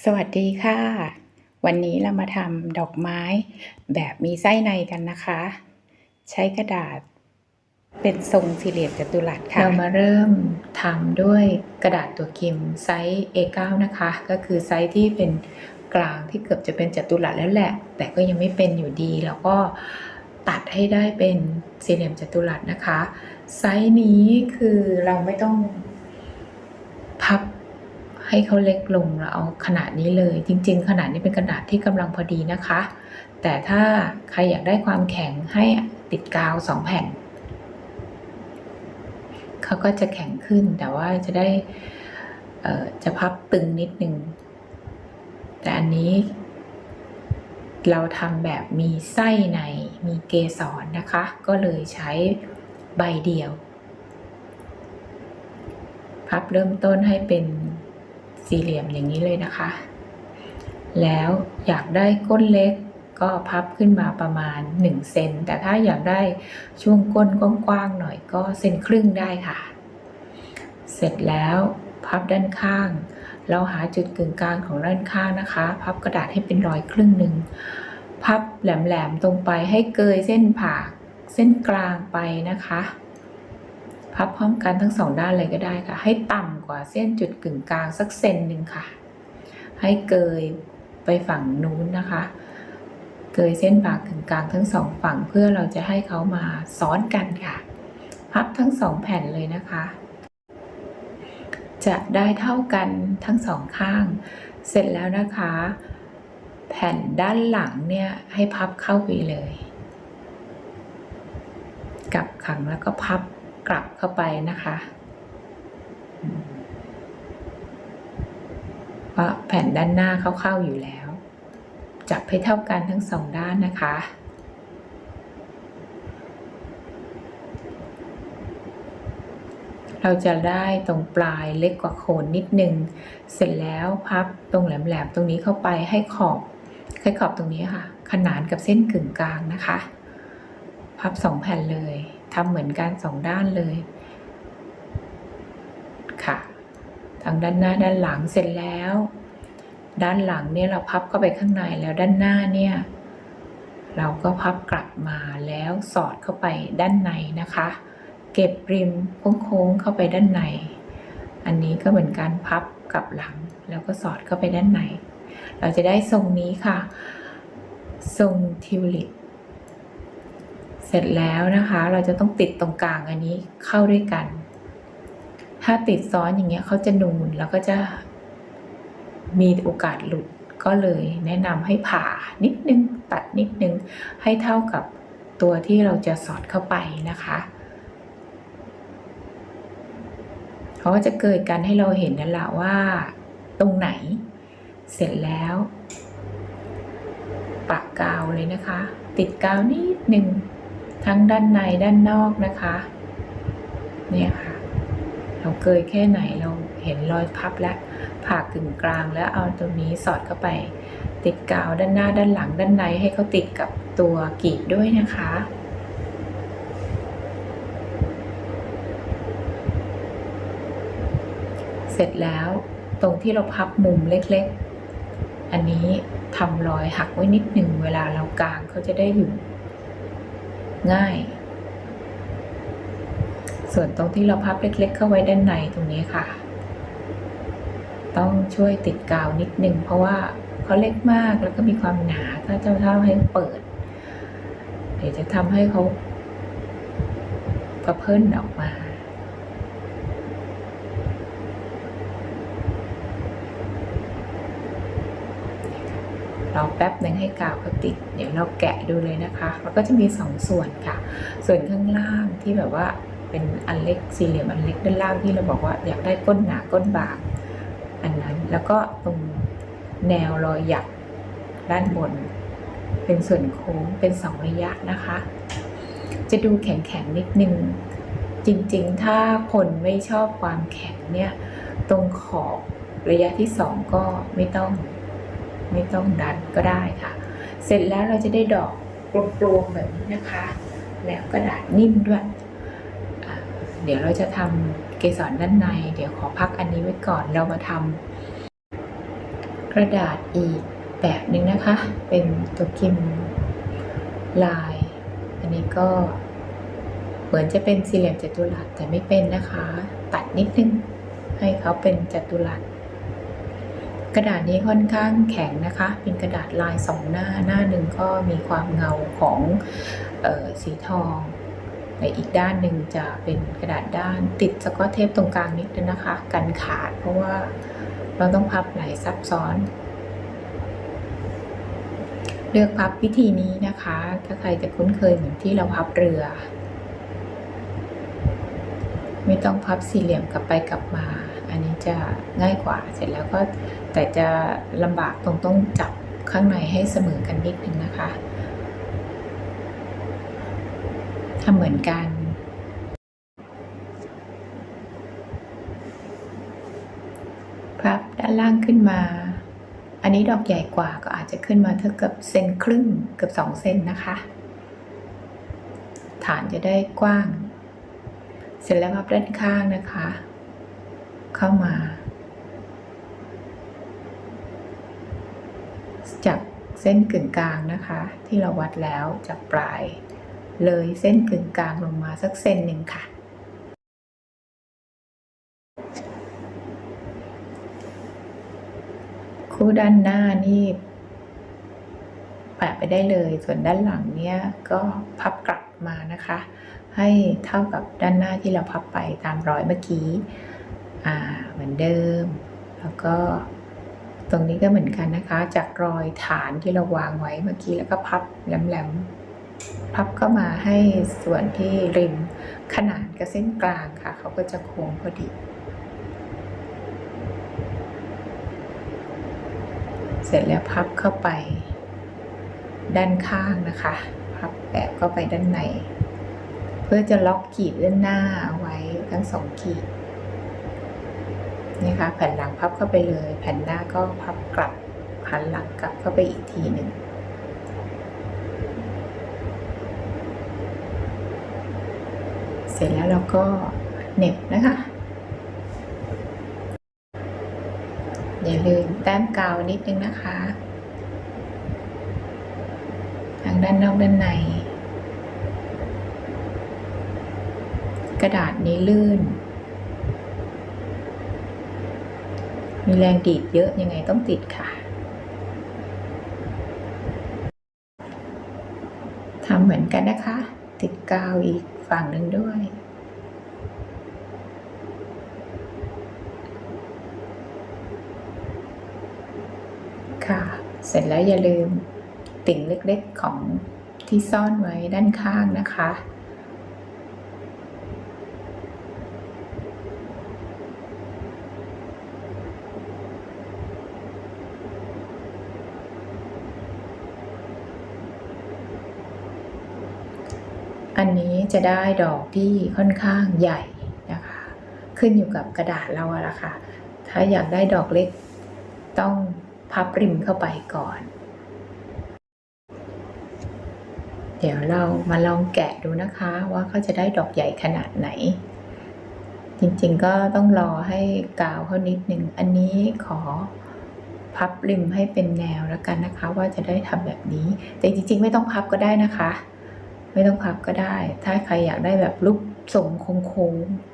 สวัสดีค่ะ วันนี้เรามาทำดอกไม้แบบมีไส้ในกันนะคะ ใช้กระดาษ เป็นทรงสี่เหลี่ยมจัตุรัสค่ะ เรามาเริ่มทำด้วยกระดาษตัวคิมไซส์ A9 นะคะ ก็คือไซส์ที่เป็นกลางที่เกือบจะเป็นจัตุรัสแล้วแหละ แต่ก็ยังไม่เป็นอยู่ดีแล้วก็ตัดให้ได้เป็นสี่เหลี่ยมจัตุรัสนะคะ ไซส์นี้คือเราไม่ต้องพับ ให้เขาเล็กลงเราเอาขนาดนี้เลย จริง ๆ ขนาดนี้เป็นกระดาษที่กำลังพอดีนะคะ แต่ถ้าใครอยากได้ความแข็งให้ติดกาวสองแผ่นเขาก็จะแข็งขึ้นแต่ว่าจะได้จะพับตึงนิดนึง แต่อันนี้เราทำแบบมีไส้ในมีเกสรนะคะ ก็เลยใช้ใบเดียว พับเริ่มต้นให้เป็น สี่เหลี่ยมอย่างนี้เลยนะคะ แล้วอยากได้ก้นเล็กก็พับขึ้นมาประมาณ1เซนแต่ถ้าอยากได้ช่วงก้นกว้างๆหน่อยก็เซนครึ่งได้ค่ะ เสร็จแล้วพับด้านข้าง เราหาจุดกึ่งกลางของด้านข้างนะคะ พับกระดาษให้เป็นรอยครึ่งหนึ่งพับแหลมๆตรงไปให้เกยเส้นผ่าเส้นกลางไปนะคะ พับพร้อมกันทั้งสองด้านเลยก็ได้ค่ะ ให้ต่ำกว่าเส้นจุดกึ่งกลางสักเซนหนึ่งค่ะ ให้เกยไปฝั่งนู้นนะคะ เกยเส้นผ่ากึ่งกลางทั้งสองฝั่งเพื่อเราจะให้เขามาซ้อนกันค่ะ พับทั้งสองแผ่นเลยนะคะ จะได้เท่ากันทั้งสองข้าง เสร็จแล้วนะคะ แผ่นด้านหลังเนี่ยให้พับเข้าไปเลยกลับขังแล้วก็พับ กลับเข้าไปนะคะเพราะแผ่นด้านหน้าเข้าๆอยู่แล้ว จับให้เท่ากันทั้งสองด้านนะคะ เราจะได้ตรงปลายเล็กกว่าโคนนิดนึง เสร็จแล้วพับตรงแหลมๆตรงนี้เข้าไปให้ขอบให้ขอบตรงนี้ค่ะ ขนานกับเส้นกึ่งกลางนะคะ พับสองแผ่นเลย ทำเหมือนกันสองด้านเลยค่ะทางด้านหน้าด้านหลังเสร็จแล้ว ด้านหลังเนี่ยเราพับเข้าไปข้างในแล้วด้านหน้าเนี่ยเราก็พับกลับมาแล้วสอดเข้าไปด้านในนะคะ เก็บริมโค้งๆเข้าไปด้านใน อันนี้ก็เหมือนการพับกลับหลังแล้วก็สอดเข้าไปด้านใน เราจะได้ทรงนี้ค่ะ ทรงทิวลิป เสร็จแล้วนะคะ เราจะต้องติดตรงกลางอันนี้เข้าด้วยกัน ถ้าติดซ้อนอย่างเงี้ยเขาจะนูนแล้วก็จะมีโอกาสหลุดก็เลยแนะนำให้ผ่านิดนึงตัดนิดนึงให้เท่ากับตัวที่เราจะสอดเข้าไปนะคะเขาก็จะเกิดกันให้เราเห็นนั่นแหละว่าตรงไหน เสร็จแล้วปากกาวเลยนะคะ ติดกาวนิดนึง ทั้งด้านในด้านนอกนะคะ เนี่ยค่ะ เราเกยแค่ไหนเราเห็นรอยพับแล้วผ่ากึ่งกลางแล้วเอาตรงนี้สอดเข้าไป ติดกาวด้านหน้าด้านหลังด้านในให้เขาติดกับตัวกีบด้วยนะคะเสร็จแล้วตรงที่เราพับมุมเล็กๆ อันนี้ทำรอยหักไว้นิดหนึ่งเวลาเรากางเขาจะได้อยู่ ง่าย ส่วนตรงที่เราพับเล็กๆ เข้าไว้ด้านในตรงนี้ค่ะ ต้องช่วยติดกาวนิดนึงเพราะว่าเขาเล็กมากแล้วก็มีความหนาถ้าเจ้าเท่าให้เปิด เดี๋ยวจะทำให้เขากระเพิ่นออกมา เราแป๊บหนึ่งให้กาวเขาติด เดี๋ยวเราแกะดูเลยนะคะแล้วก็จะมีสองส่วนค่ะ ส่วนข้างล่างที่แบบว่าเป็นอันเล็กสี่เหลี่ยมอันเล็กด้านล่างที่เราบอกว่าอยากได้ก้นหนาก้นบางอันนั้นแล้วก็ตรงแนวรอยหยักด้านบน เป็นส่วนโค้งเป็นสองระยะนะคะ จะดูแข็งๆนิดนึงจริงๆ ถ้าคนไม่ชอบความแข็งเนี่ย ตรงขอบระยะที่สองก็ไม่ต้อง ไม่ต้องดันก็ได้ค่ะ เสร็จแล้วเราจะได้ดอกกลมๆแบบนี้นะคะ แล้วกระดาษนิ่มด้วย เดี๋ยวเราจะทำเกสรด้านใน เดี๋ยวขอพักอันนี้ไว้ก่อนเรามาทำกระดาษอีกแบบหนึ่งนะคะ เป็นตัวกิมลาย อันนี้ก็เหมือนจะเป็นสี่เหลี่ยมจัตุรัสแต่ไม่เป็นนะคะ ตัดนิดนึงให้เขาเป็นจัตุรัส กระดาษนี้ค่อนข้างแข็งนะคะ เป็นกระดาษลายสองหน้า หน้าหนึ่งก็มีความเงาของออสีทองในอีกด้านหนึ่งจะเป็นกระดาษด้านติดสกอตเทปตรงกลางนิดนึงนะคะ กันขาดเพราะว่าเราต้องพับหลายซับซ้อน เลือกพับวิธีนี้นะคะ ถ้าใครจะคุ้นเคยเหมือนที่เราพับเรือ ไม่ต้องพับสี่เหลี่ยมกลับไปกลับมา อันนี้จะง่ายกว่าเสร็จแล้วก็ แต่จะลำบากตรงต้องจับข้างในให้เสมอกันนิดนึงนะคะทำเหมือนกัน พับด้านล่างขึ้นมา อันนี้ดอกใหญ่กว่าก็อาจจะขึ้นมาเท่ากับเซนครึ่งเกือบสองเซนนะคะ ฐานจะได้กว้าง เสร็จแล้วพับด้านข้างนะคะ เข้ามา จาก เส้นกึ่งกลางนะคะ ที่เราวัดแล้วจากปลาย เลยเส้นกึ่งกลางลงมาสักเซนหนึ่งค่ะ คู่ด้านหน้านี่แปะไปได้เลย ส่วนด้านหลังเนี่ยก็พับกลับมานะคะ ให้เท่ากับด้านหน้าที่เราพับไปตามรอยเมื่อกี้ อ่าเหมือนเดิม แล้วก็ ตรงนี้ก็เหมือนกันนะคะ จากรอยฐานที่เราวางไว้เมื่อกี้แล้วก็พับแหลมๆ พับเข้ามาให้ส่วนที่ริมขนานกับเส้นกลางค่ะ เขาก็จะโค้งพอดี เสร็จแล้วพับเข้าไปด้านข้างนะคะ พับแปะเข้าไปด้านใน เพื่อจะล็อกกีบด้านหน้าเอาไว้ทั้งสองกีบ นี่ค่ะแผ่นหลังพับเข้าไปเลย แผ่นหน้าก็พับกลับหันหลังกลับเข้าไปอีกทีหนึ่งเสร็จแล้วเราก็เหน็บนะคะ อย่าลืมแต้มกาวนิดนึงนะคะ ทางด้านนอกด้านใน กระดาษนี้ลื่น มีแรงดีดเยอะยังไงต้องติดค่ะทำเหมือนกันนะคะ ติดกาวอีกฝั่งหนึ่งด้วยค่ะ เสร็จแล้วอย่าลืมติ่งเล็กๆของที่ซ่อนไว้ด้านข้างนะคะ อันนี้ จะได้ดอกที่ค่อนข้างใหญ่นะคะ ขึ้นอยู่กับกระดาษเราอะละค่ะ ถ้าอยากได้ดอกเล็กต้องพับริมเข้าไปก่อน เดี๋ยวเรามาลองแกะดูนะคะว่าเขาจะได้ดอกใหญ่ขนาดไหน จริงๆก็ต้องรอให้กาวเขานิดนึง อันนี้ขอพับริมให้เป็นแนวแล้วกันนะคะ ว่าจะได้ทำแบบนี้ แต่จริงๆ ไม่ต้องพับก็ได้นะคะ ไม่ต้องพับก็ได้ ถ้าใครอยากได้แบบรูปทรงโค้งๆ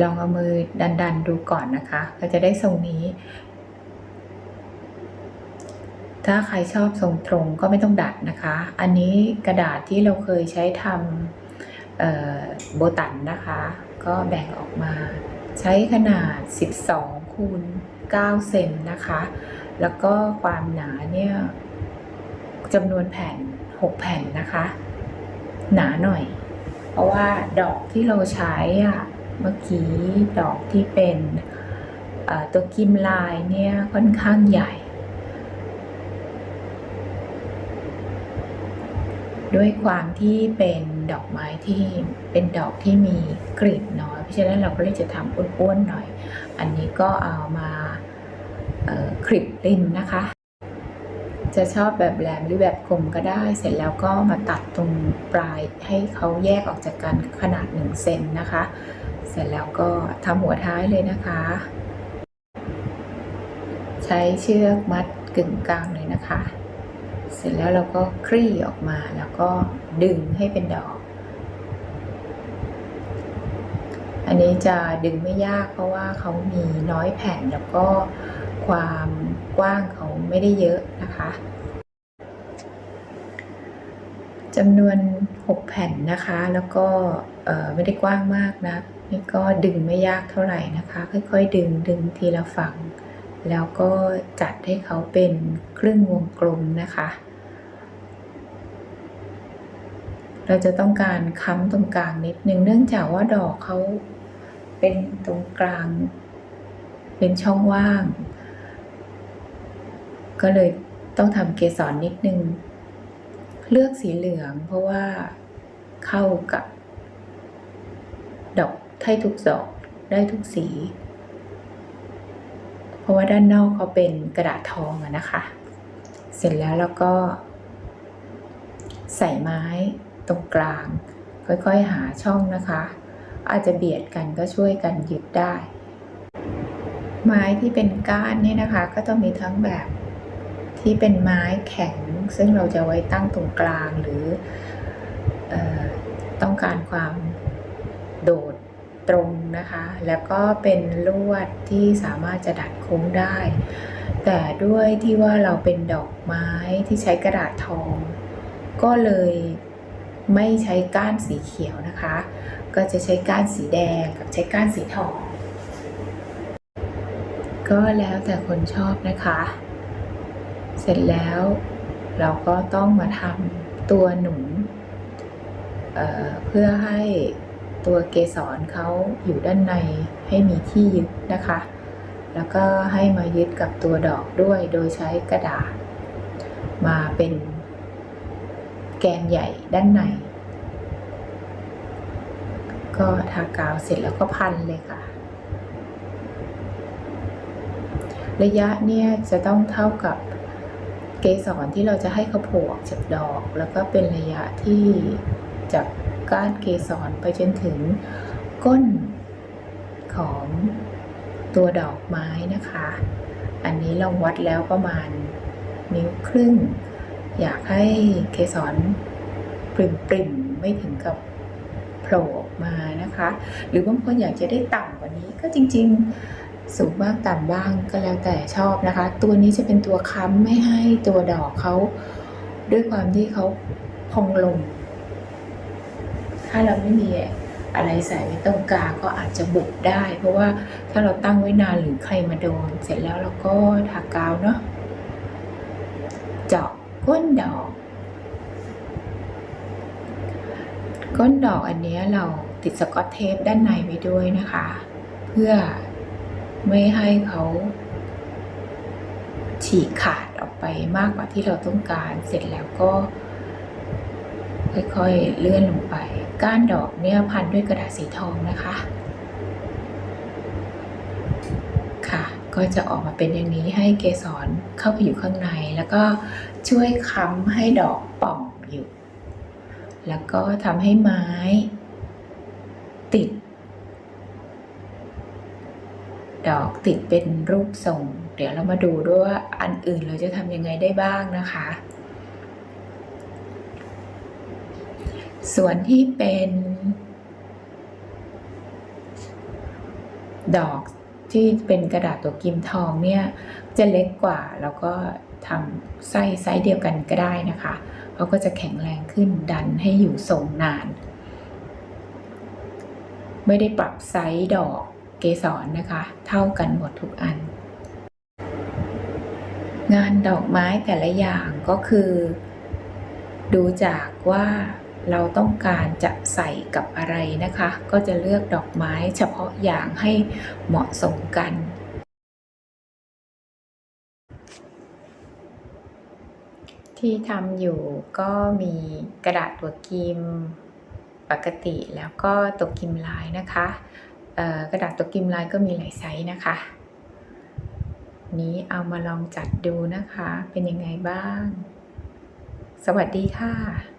ลองเอามือดันๆดูก่อนนะคะ ก็จะได้ทรงนี้ ถ้าใครชอบทรงตรงก็ไม่ต้องดัดนะคะ อันนี้กระดาษที่เราเคยใช้ทำโบตันนะคะ ก็แบ่งออกมา ใช้ขนาด 12คูณ9เซนนะคะ แล้วก็ความหนาเนี่ยจำนวนแผ่น 6 แผ่นนะคะ หนาหน่อย เพราะว่าดอกที่เราใช้อะเมื่อกี้ดอกที่เป็นตัวกิมลายเนี่ยค่อนข้างใหญ่ ด้วยความที่เป็นดอกไม้ที่เป็นดอกที่มีกลีบน้อย เพราะฉะนั้นเราก็เลยจะทำอ้วนๆหน่อย อันนี้ก็เอามา คลิปริมนะคะ จะชอบแบบแหลมหรือแบบคมก็ได้ เสร็จแล้วก็มาตัดตรงปลายให้เขาแยกออกจากกันขนาด1เซนนะคะ เสร็จแล้วก็ทำหัวท้ายเลยนะคะ ใช้เชือกมัดกึ่งกลางเลยนะคะ เสร็จแล้วเราก็คลี่ออกมาแล้วก็ดึงให้เป็นดอก อันนี้จะดึงไม่ยากเพราะว่าเขามีน้อยแผ่นแล้วก็ ความกว้างเขาไม่ได้เยอะนะคะจำนวน 6 แผ่นนะคะ แล้วก็ไม่ได้กว้างมากนะนี่ก็ดึงไม่ยากเท่าไหร่นะคะ ค่อยๆ ดึงดึงทีละฝั่ง แล้วก็จัดให้เขาเป็นครึ่งวงกลมนะคะ เราจะต้องการค้ำตรงกลางนิดนึงเนื่องจากว่าดอกเขาเป็นตรงกลาง เป็นช่องว่าง ก็เลยต้องทำเกสรนิดนึง เลือกสีเหลืองเพราะว่าเข้ากับ ดอกไททุกดอกได้ทุกสี เพราะว่าด้านนอกเขาเป็นกระดาษทองอะนะคะ เสร็จแล้วแล้วก็ ใส่ไม้ตรงกลาง ค่อยๆหาช่องนะคะ อาจจะเบียดกันก็ช่วยกันยึดได้ ไม้ที่เป็นก้านเนี่ยนะคะ ก็ต้องมีทั้งแบบ ที่เป็นไม้แข็ง ซึ่งเราจะไว้ตั้งตรงกลางหรืออต้องการความโดดตรงนะคะ แล้วก็เป็นลวดที่สามารถจะดัดโค้งได้ แต่ด้วยที่ว่าเราเป็นดอกไม้ที่ใช้กระดาษทอง ก็เลยไม่ใช้ก้านสีเขียวนะคะ ก็จะใช้ก้านสีแดงกับใช้ก้านสีทอง ก็แล้วแต่คนชอบนะคะ เสร็จแล้วเราก็ต้องมาทำตัวหนุนเเพื่อให้ตัวเกสรเขาอยู่ด้านในให้มีที่ยึดนะคะ แล้วก็ให้มายึดกับตัวดอกด้วยโดยใช้กระดาษ มาเป็นแกนใหญ่ด้านใน ก็ทากาวเสร็จแล้วก็พันเลยค่ะ ระยะเนี่ยจะต้องเท่ากับ เกสรที่เราจะให้เขาโผล่ออกจากดอก แล้วก็เป็นระยะที่จากก้านเกสรไปจนถึงก้นของตัวดอกไม้นะคะ อันนี้เราวัดแล้วประมาณนิ้วครึ่ง อยากให้เกสรปริมๆไม่ถึงกับโผล่ออกมานะคะ หรือบางคนอยากจะได้ต่ำกว่านี้ก็จริง ๆ สูงบ้างต่ำบ้างก็แล้วแต่ชอบนะคะ ตัวนี้จะเป็นตัวค้ำไม่ให้ตัวดอกเขาด้วยความที่เขาพองลง ถ้าเราไม่มีอะไรใส่ไว้ตรงกลางก็อาจจะบุบได้ เพราะว่าถ้าเราตั้งไว้นานหรือใครมาโดน เสร็จแล้วเราก็ทากาวเนาะเจาะก้นดอก ก้นดอกอันนี้เราติดสกอตเทปด้านในไว้ด้วยนะคะ เพื่อ ไม่ให้เขาฉีกขาดออกไปมากกว่าที่เราต้องการ เสร็จแล้วก็ ค่อยๆเลื่อนลงไป ก้านดอกเนี่ยพันด้วยกระดาษสีทองนะคะ ค่ะ ก็จะออกมาเป็นอย่างนี้ให้เกสรเข้าไปอยู่ข้างใน แล้วก็ช่วยค้ำให้ดอกป่องอยู่ แล้วก็ทำให้ไม้ ติด ดอกติดเป็นรูปทรง เดี๋ยวเรามาดูด้วยว่าอันอื่นเราจะทำยังไงได้บ้างนะคะ ส่วนที่เป็น ดอกที่เป็นกระดาษตัวกิมทองเนี่ยจะเล็กกว่าแล้วก็ทำไส้ไซส์เดียวกันก็ได้นะคะเขาก็จะแข็งแรงขึ้นดันให้อยู่ทรงนาน ไม่ได้ปรับไซส์ดอก กสรนะคะ เท่ากันหมดทุกอัน งานดอกไม้แต่ละอย่างก็คือ ดูจากว่าเราต้องการจะใส่กับอะไรนะคะ ก็จะเลือกดอกไม้เฉพาะอย่างให้เหมาะสมกัน ที่ทำอยู่ก็มีกระดาษตัวกิมปกติแล้วก็ตัวกิมลายนะคะ กระดาษตัวกิมลายก็มีหลายไซส์นะคะ นี้เอามาลองจัดดูนะคะ เป็นยังไงบ้าง สวัสดีค่ะ